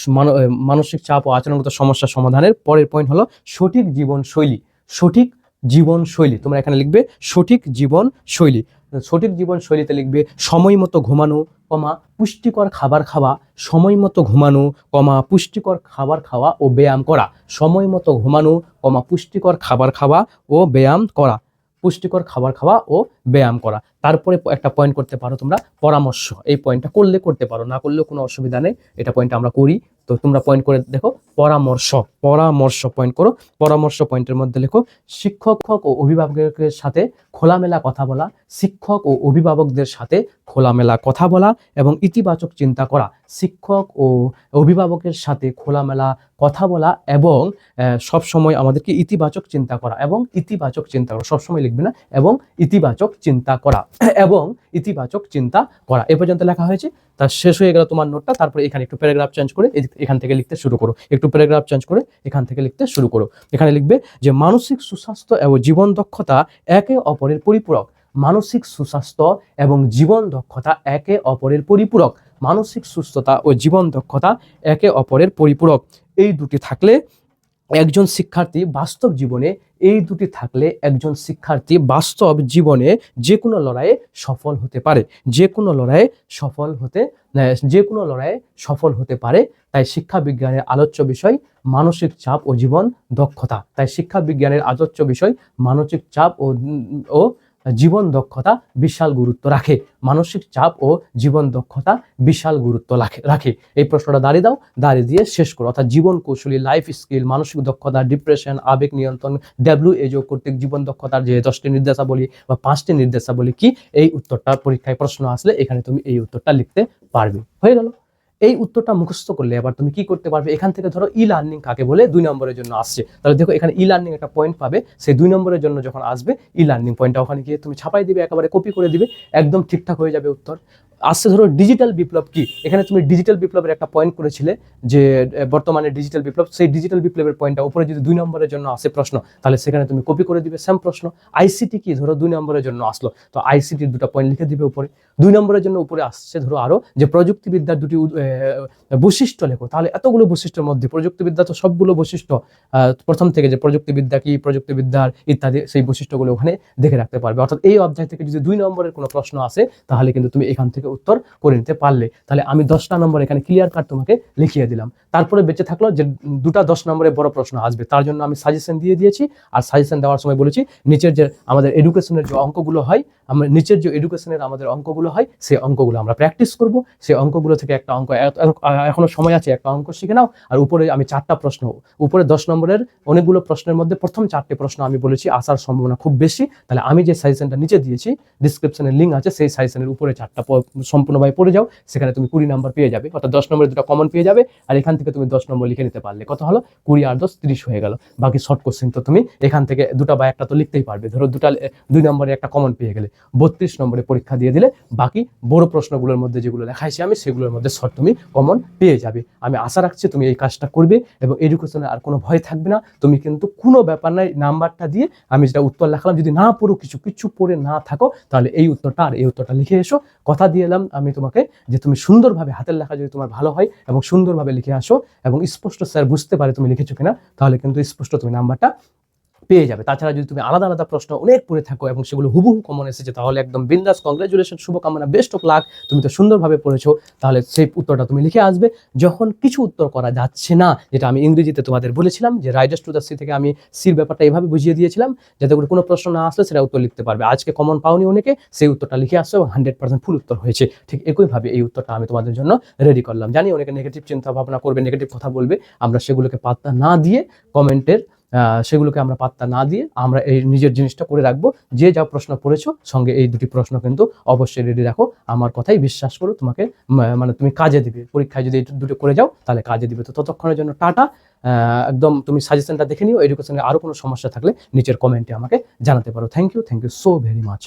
মানো- মানসিক চাপ ও আচরণগত সমস্যা সমাধানের পরের পয়েন্ট হলো সঠিক জীবনশৈলী। সঠিক জীবন শৈলী তোমরা এখানে লিখবে সঠিক জীবন শৈলী সঠিক জীবন শৈলীতে লিখবে সময় মতো ঘুমানো, কমা, পুষ্টিকর খাবার খাওয়া, সময় মতো ঘুমানো, কমা, পুষ্টিকর খাবার খাওয়া ও ব্যায়াম করা। সময় মতো ঘুমানো, কমা, পুষ্টিকর খাবার খাওয়া ও ব্যায়াম করা। পুষ্টিকর খাবার খাওয়া ও ব্যায়াম করা। তারপরে একটা পয়েন্ট করতে পারো তোমরা, পরামর্শ। এই পয়েন্টটা করলে করতে পারো, না করলেও কোনো অসুবিধা নেই। এটা পয়েন্ট আমরা করি। তো তোমরা পয়েন্ট করে দেখো, পরামর্শ। পরামর্শ পয়েন্ট করো। পরামর্শ পয়েন্টের মধ্যে লেখো, শিক্ষক ও অভিভাবকের সাথে খোলামেলা কথা বলা, শিক্ষক ও অভিভাবকদের সাথে খোলামেলা কথা বলা এবং ইতিবাচক চিন্তা করা, শিক্ষক ও অভিভাবকের সাথে খোলামেলা কথা বলা এবং সব সময় আমাদেরকে ইতিবাচক চিন্তা করা এবং ইতিবাচক চিন্তা করা, সবসময় লিখবে না, এবং ইতিবাচক চিন্তা করা, এবং ইতিবাচক চিন্তা করা। এ পর্যন্ত লেখা হয়েছে। তা শেষ হয়ে গেল তোমার নোটটা তারপরে এখানে একটু প্যারাগ্রাফ চেঞ্জ করে এখান থেকে লিখতে শুরু করো। একটু প্যারাগ্রাফ চেঞ্জ করে এখান থেকে লিখতে শুরু করো। এখানে লিখবে যে, মানসিক সুস্বাস্থ্য এবং জীবন দক্ষতা একে অপরের পরিপূরক। মানসিক সুস্বাস্থ্য এবং জীবন দক্ষতা একে অপরের পরিপূরক। মানসিক সুস্থতা ও জীবন দক্ষতা একে অপরের পরিপূরক। এই দুটি থাকলে একজন শিক্ষার্থী বাস্তব জীবনে, এই দুটি থাকলে একজন শিক্ষার্থী বাস্তব জীবনে যে কোনো লড়াইয়ে সফল হতে পারে। যে কোনো লড়াইয়ে সফল হতে যে কোনো লড়াইয়ে সফল হতে পারে। তাই শিক্ষা বিজ্ঞানের আলোচ্য বিষয় মানসিক চাপ ও জীবন দক্ষতা। তাই শিক্ষা বিজ্ঞানের আলোচ্য বিষয় মানসিক চাপ ও ও জীবন দক্ষতা বিশাল গুরুত্ব রাখে। মানসিক চাপ ও জীবন দক্ষতা বিশাল গুরুত্ব রাখে রাখে। এই প্রশ্নটা দাঁড়িয়ে দাও। দাঁড়িয়ে দিয়ে শেষ করো। অর্থাৎ জীবন কৌশলী লাইফ স্কিল মানসিক দক্ষতা ডিপ্রেশন আবেগ নিয়ন্ত্রণ ডাব্লিউএইচও কর্তৃক জীবন দক্ষতার যে দশটি নির্দেশাবলী বা পাঁচটি নির্দেশাবলী কি, এই উত্তরটা পরীক্ষায় প্রশ্ন আসলে এখানে তুমি এই উত্তরটা লিখতে পারবে। হয়ে গেল। এই উত্তরটা মুখস্থ করলে এবার তুমি কি করতে পারবে? এখান থেকে ধরো ই লার্নিং কাকে বলে? দুই নম্বরের জন্য আসছে। তাহলে দেখো এখানে ই লার্নিং একটা পয়েন্ট পাবে। সেই দুই নম্বরের জন্য যখন আসবে ই লার্নিং পয়েন্টটা ওখানে গিয়ে তুমি ছাপাই দিবে, একেবারে কপি করে দিবে। একদম ঠিকঠাক হয়ে যাবে উত্তর। আসছে ধরো ডিজিটাল বিপ্লব কি? এখানে তুমি ডিজিটাল বিপ্লবের একটা পয়েন্ট করেছিলে যে বর্তমানে ডিজিটাল বিপ্লব, সেই ডিজিটাল বিপ্লবের পয়েন্টটা উপরে যদি দুই নম্বরের জন্য আসে প্রশ্ন, তাহলে সেখানে তুমি কপি করে দিবে সেম প্রশ্ন। আইসিটি কি? ধরো দুই নম্বরের জন্য আসলো। তো আইসিটির দুটো পয়েন্ট লিখে দিবে উপরে। দুই নম্বরের জন্য উপরে আসছে ধরো আরও যে প্রযুক্তিবিদ্যার দুটি বৈশিষ্ট্য লেখো। তাহলে এতগুলো বৈশিষ্ট্যের মধ্যে প্রযুক্তিবিদ্যা তো সবগুলো বৈশিষ্ট্য প্রথম থেকে যে প্রযুক্তিবিদ্যা কি, প্রযুক্তিবিদ্যার ইত্যাদি সেই বৈশিষ্ট্যগুলো ওখানে দেখে রাখতে পারবে। অর্থাৎ এই অধ্যায় থেকে যদি দুই নম্বরের কোনো প্রশ্ন আসে, তাহলে কিন্তু তুমি এখান থেকে উত্তর করে নিতে পারলে, তাহলে আমি দশটা নম্বর এখানে ক্লিয়ার কাট তোমাকে লিখিয়ে দিলাম। তারপরে বেঁচে থাকল যে দুটা দশ নম্বরে বড় প্রশ্ন আসবে, তার জন্য আমি সাজেশন দিয়ে দিয়েছি আর সাজেশন দেওয়ার সময় বলেছি, নিচের যে আমাদের এডুকেশনের যে অঙ্কগুলো হয়, আমরা নিচের যে এডুকেশনের আমাদের অঙ্কগুলো হয়, সেই অঙ্কগুলো আমরা প্র্যাকটিস করব। সেই অঙ্কগুলো থেকে একটা অঙ্ক এখনও সময় আছে, একটা অঙ্ক শিখে নাও। আর উপরে আমি চারটা প্রশ্ন, উপরে দশ নম্বরের অনেকগুলো প্রশ্নের মধ্যে প্রথম চারটে প্রশ্ন আমি বলেছি, আসার সম্ভাবনা খুব বেশি। তাহলে আমি যে সাজেশনটা নিচে দিয়েছি ডিসক্রিপশনের লিঙ্ক আছে, সেই সাজেশনের উপরে চারটা সম্পূর্ণভাবে পড়ে যাও, সেখানে তুমি কুড়ি নম্বর পেয়ে যাবে। অর্থাৎ দশ নম্বরে দুটো কমন পেয়ে যাবে, আর এখান থেকে তুমি দশ নম্বর লিখে নিতে পারলে। কত হলো? কুড়ি আর দশ তিরিশ হয়ে গেল। বাকি শর্ট কোশ্চেন তো তুমি এখান থেকে দুটা বা একটা তো লিখতেই পারবে। ধরো দুটা দুই নম্বরে একটা কমন পেয়ে গেলে। বত্রিশ নম্বরে পরীক্ষা দিয়ে দিলে বাকি বড় প্রশ্নগুলোর মধ্যে যেগুলো লেখাইছি আমি, সেগুলোর মধ্যে শর্ট তুমি কমন পেয়ে যাবে। আমি আশা রাখছি তুমি এই কাজটা করবে এবং এডুকেশনে আর কোনো ভয় থাকবে না। তুমি কিন্তু কোনো ব্যাপার নাই নাম্বারটা দিয়ে আমি যেটা উত্তর লেখালাম। যদি না পড়ো, কিছু কিছু পড়ে না থাকো, তাহলে এই উত্তরটা আর এই উত্তরটা লিখে এসো। কথা দিয়ে এলাম, আমি তোমাকে যে তুমি সুন্দরভাবে হাতের লেখা যদি তোমার ভালো হয় এবং সুন্দরভাবে লিখে আসো এবং স্পষ্ট স্যার বুঝতে পারে তুমি লিখেছো কিনা, তাহলে কিন্তু স্পষ্ট তুমি নাম্বারটা পেয়ে যাবে। তাছাড়া যদি তুমি আলাদা আলাদা প্রশ্ন অনেক পড়ে থাকো এবং সেগুলো হুবহু কমন এসেছে, তাহলে একদম বিন্দাস কংগ্রেচুলেশন শুভকামনা বেস্ট অফ লাক তুমি তো সুন্দরভাবে পড়েছো। তাহলে সেই উত্তরটা তুমি লিখে আসবে। যখন কিছু উত্তর করা যাচ্ছে না, যেটা আমি ইংরেজিতে তোমাদের বলেছিলাম, যে রাইডার্স টু দ্য সি থেকে আমি সির ব্যাপারটা এভাবে বুঝিয়ে দিয়েছিলাম, যাতে করে কোনো প্রশ্ন না আসলে সেটা উত্তর লিখতে পারবে। আজকে কমন পাওনি অনেকে, সেই উত্তরটা লিখে আসছো এবং হান্ড্রেড পার্সেন্ট ফুল উত্তর হয়েছে। ঠিক একইভাবে এই উত্তরটা আমি তোমাদের জন্য রেডি করলাম। জানি অনেকে নেগেটিভ চিন্তা ভাবনা করবে নেগেটিভ কথা বলবে। আমরা সেগুলোকে পাত্তা না দিয়ে কমেন্টের সেগুলোকে আমরা পাত্তা না দিয়ে আমরা এই নিজের জিনিসটা করে রাখব। যে যা প্রশ্ন পড়েছো, সঙ্গে এই দুটি প্রশ্ন কিন্তু অবশ্যই রেডি রাখো। আমার কথাই বিশ্বাস করো, তোমাকে মানে তুমি কাজে দিবে। পরীক্ষায় যদি দুটো করে যাও, তাহলে কাজে দিবে। তো ততক্ষণের জন্য টাটা। একদম তুমি সাজেশনটা দেখে নিও। এডুকেশনে আরও কোনো সমস্যা থাকলে নিচের কমেন্টে আমাকে জানাতে পারো। Thank you thank you so very much